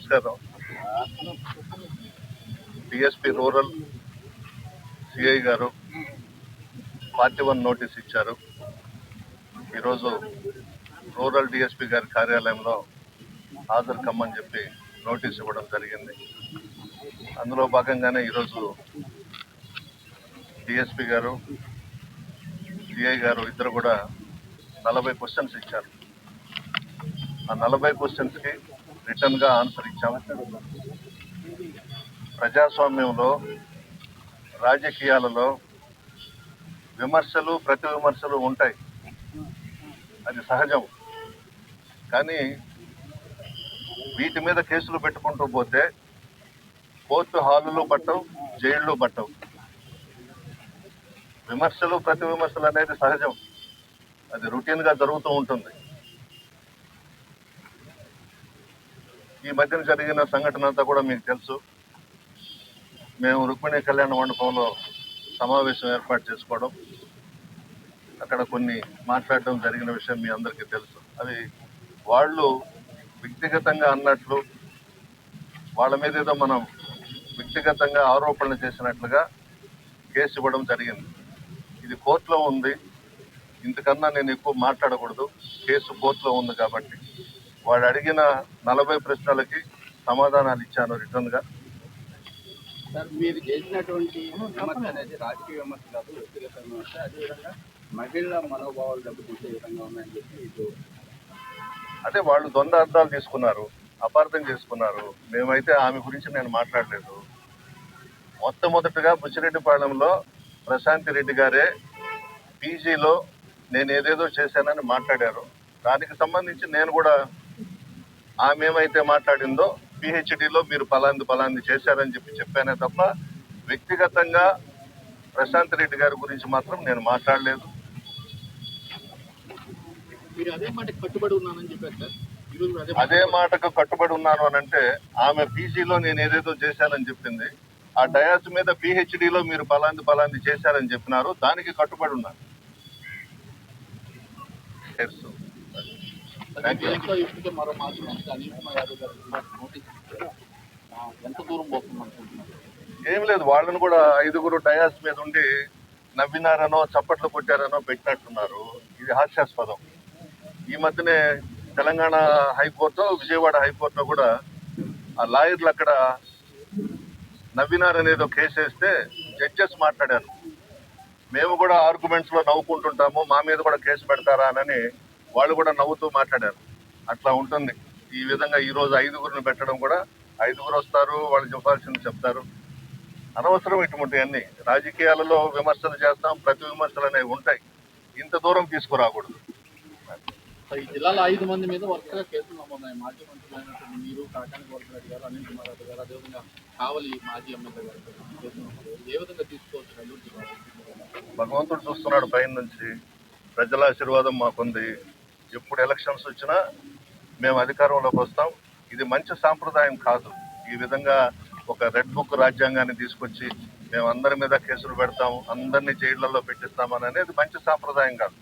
నమస్కారం. DSP rural CI గారు forty one notice ఇచ్చారు. ఈరోజు రూరల్ డిఎస్పి గారి కార్యాలయంలో హాజరు కమ్మని చెప్పి నోటీస్ ఇవ్వడం జరిగింది. అందులో భాగంగానే ఈరోజు డిఎస్పి గారు సిఐ గారు ఇద్దరు కూడా నలభై క్వశ్చన్స్ ఇచ్చారు. ఆ నలభై క్వశ్చన్స్కి రిటర్న్గా ఆన్సర్ ఇచ్చాము ప్రజాస్వామ్యంలో రాజకీయాలలో విమర్శలు ప్రతి విమర్శలు ఉంటాయి. అది సహజం. కానీ వీటి మీద కేసులు పెట్టుకుంటూ పోతే కోర్టు హాలులు పట్టవు జైళ్ళు పట్టవు. విమర్శలు ప్రతి విమర్శలు అనేది సహజం. అది రొటీన్గా జరుగుతూ ఉంటుంది. ఈ మధ్యన జరిగిన సంఘటన అంతా కూడా మీకు తెలుసు. మేము రుక్మిణి కళ్యాణ మండపంలో సమావేశం ఏర్పాటు చేసుకోవడం అక్కడ కొన్ని మాట్లాడడం జరిగిన విషయం మీ అందరికీ తెలుసు. అది వాళ్ళు వ్యక్తిగతంగా అన్నట్లు వాళ్ళ మీద ఏదో మనం వ్యక్తిగతంగా ఆరోపణలు చేసినట్లుగా కేసు ఇవ్వడం జరిగింది. ఇది కోర్టులో ఉంది. ఇంతకన్నా నేను ఎక్కువ మాట్లాడకూడదు. కేసు కోర్టులో ఉంది కాబట్టి. వాడు అడిగిన నలభై ప్రశ్నలకి సమాధానాలు ఇచ్చాను రిటర్న్గా. సార్ మీరు చేసినటువంటి విమర్శ అనేది రాజకీయ విమర్శ కాదు వ్యక్తిగత విమర్శ అదేవిధంగా మహిళల మనోభావాలు దెబ్బతీసే విధంగా ఉన్నాయని చెప్పి ఇది అంటే వాళ్ళు దొంగ అర్థాలు తీసుకున్నారు అపార్థం చేసుకున్నారు. మేమైతే ఆమె గురించి నేను మాట్లాడలేదు. మొట్టమొదటిగా బుచ్చిరెడ్డిపాళెంలో ప్రశాంతి రెడ్డి గారే పీజీలో నేను ఏదేదో చేశానని మాట్లాడారు. దానికి సంబంధించి నేను కూడా ఆమె ఏమైతే మాట్లాడిందో పిహెచ్డిలో మీరు పలాంది పలాంది చేశారని చెప్పి చెప్పానే తప్ప వ్యక్తిగతంగా ప్రశాంత్ రెడ్డి గారి గురించి మాత్రం నేను మాట్లాడలేదు. మీరు అదే మాట కట్టుబడి ఉన్నానని చెప్పారు సార్. ఈరోజు అదే అదే మాటకు కట్టుబడి ఉన్నాను అని అంటే ఆమె పీజీలో నేను ఏదేదో చేశానని చెప్పింది. ఆ డయాస్ మీద పిహెచ్డిలో మీరు పలాంది పలాంది చేశారని చెప్పినారు. దానికి కట్టుబడి ఉన్నాను. తెలుసు. ఇప్పటికే మరో అనిల్ యాదవ్ గారు నోటీస్ ఎంత దూరం పోతుంది అనుకుంటున్నారు? ఏం లేదు వాళ్ళని కూడా ఐదుగురు డయాస్ మీద ఉండి నవ్వినారనో చప్పట్లు కొట్టారనో పెట్టినట్టున్నారు. ఇది హాస్యాస్పదం. ఈ మధ్యనే తెలంగాణ హైకోర్టు విజయవాడ హైకోర్టులో కూడా ఆ లాయర్లు అక్కడ నవ్వినారనేదో కేసు వేస్తే జడ్జెస్ మాట్లాడారు. మేము కూడా ఆర్గ్యుమెంట్స్లో నవ్వుకుంటుంటాము మా మీద కూడా కేసు పెడతారా అని వాళ్ళు కూడా నవ్వుతూ మాట్లాడారు. అట్లా ఉంటుంది. ఈ విధంగా ఈ రోజు ఐదుగురిని పెట్టడం కూడా ఐదుగురు వస్తారు వాళ్ళు చెప్పాల్సింది చెప్తారు. అనవసరం ఇటువంటివన్నీ రాజకీయాలలో విమర్శలు చేస్తాం ప్రతి విమర్శలు అనేవి ఉంటాయి. ఇంత దూరం తీసుకురాకూడదు. సో ఈ జిల్లాలో ఐదు మంది మీద వరుసగా కేసులు నమోదాయి మాజీ మంత్రులైనటువంటి మీరు కాకాని గోవర్ధన్ గారు అనిల్ కుమార్ యాదవ్ గారు అదేవిధంగా కావలి మాజీ ఎమ్మెల్యే గారు కేసులు నమోదయ్యాయి. ఏ విధంగా తీసుకోవచ్చు నెల్లూరు జిల్లాలో? భగవంతుడు చూస్తున్నాడు పైన నుంచి ప్రజల ఆశీర్వాదం మాకుంది. ఎప్పుడు ఎలక్షన్స్ వచ్చినా మేము అధికారంలోకి వస్తాం. ఇది మంచి సాంప్రదాయం కాదు. ఈ విధంగా ఒక రెడ్ బుక్ రాజ్యాంగాన్ని తీసుకొచ్చి మేము అందరి మీద కేసులు పెడతాం అందరినీ జైళ్ళలో పెట్టిస్తామని అనేది మంచి సాంప్రదాయం కాదు.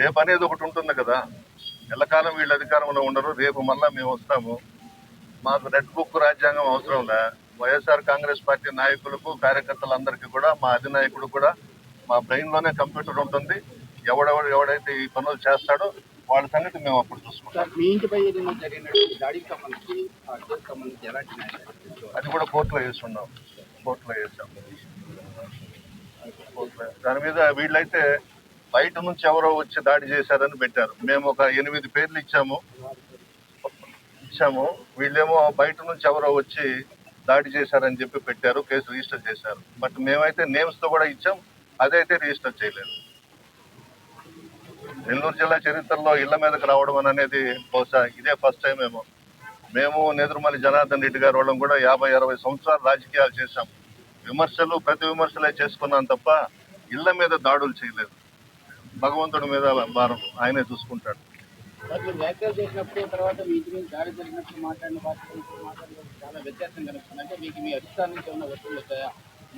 రేపు అనేది ఒకటి ఉంటుంది కదా. ఎల్లకాలం వీళ్ళు అధికారంలో ఉండరు. రేపు మళ్ళా మేము వస్తాము. మాకు రెడ్ బుక్ రాజ్యాంగం అవసరం లే. వైఎస్ఆర్ కాంగ్రెస్ పార్టీ నాయకులకు కార్యకర్తలందరికీ కూడా మా అధినాయకుడు కూడా మా బ్రెయిన్లోనే కంప్యూటర్ ఉంటుంది. ఎవడెవడు ఎవడైతే ఈ పనులు చేస్తాడో వాళ్ళ సంగతి మేము అప్పుడు చూసుకుంటాం. మీ ఇంటిపై దాడికి సంబంధించి సంబంధించి ఎలాంటి? అది కూడా కోర్టులో వేస్తున్నాం కోర్టులో వేసాం. దాని మీద వీళ్ళైతే బయట నుంచి ఎవరో వచ్చి దాడి చేశారని పెట్టారు. మేము ఒక ఎనిమిది పేర్లు ఇచ్చాము. ఇచ్చాము. వీళ్ళేమో బయట నుంచి ఎవరో వచ్చి దాడి చేశారని చెప్పి పెట్టారు. కేసు రిజిస్టర్ చేశారు. బట్ మేమైతే నేమ్స్తో కూడా ఇచ్చాం. అదైతే రిజిస్టర్ చేయలేదు. నెల్లూరు జిల్లా చరిత్రలో ఇళ్ళ మీదకి రావడం అని అనేది బహుశా ఇదే ఫస్ట్ టైం ఏమో. మేము నేదురుమల్లి జనార్దన్ రెడ్డి గారు వాళ్ళం కూడా యాభై అరవై సంవత్సరాలు రాజకీయాలు చేశాం. విమర్శలు ప్రతి విమర్శలే చేసుకున్నాం తప్ప ఇళ్ళ మీద దాడులు చేయలేదు. భగవంతుడి మీద భారం ఆయనే చూసుకుంటాడు.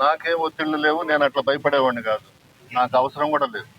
నాకేం ఒత్తిళ్ళు లేవు నేను అట్లా భయపడేవాడిని కాదు. నాకు అవసరం కూడా లేదు.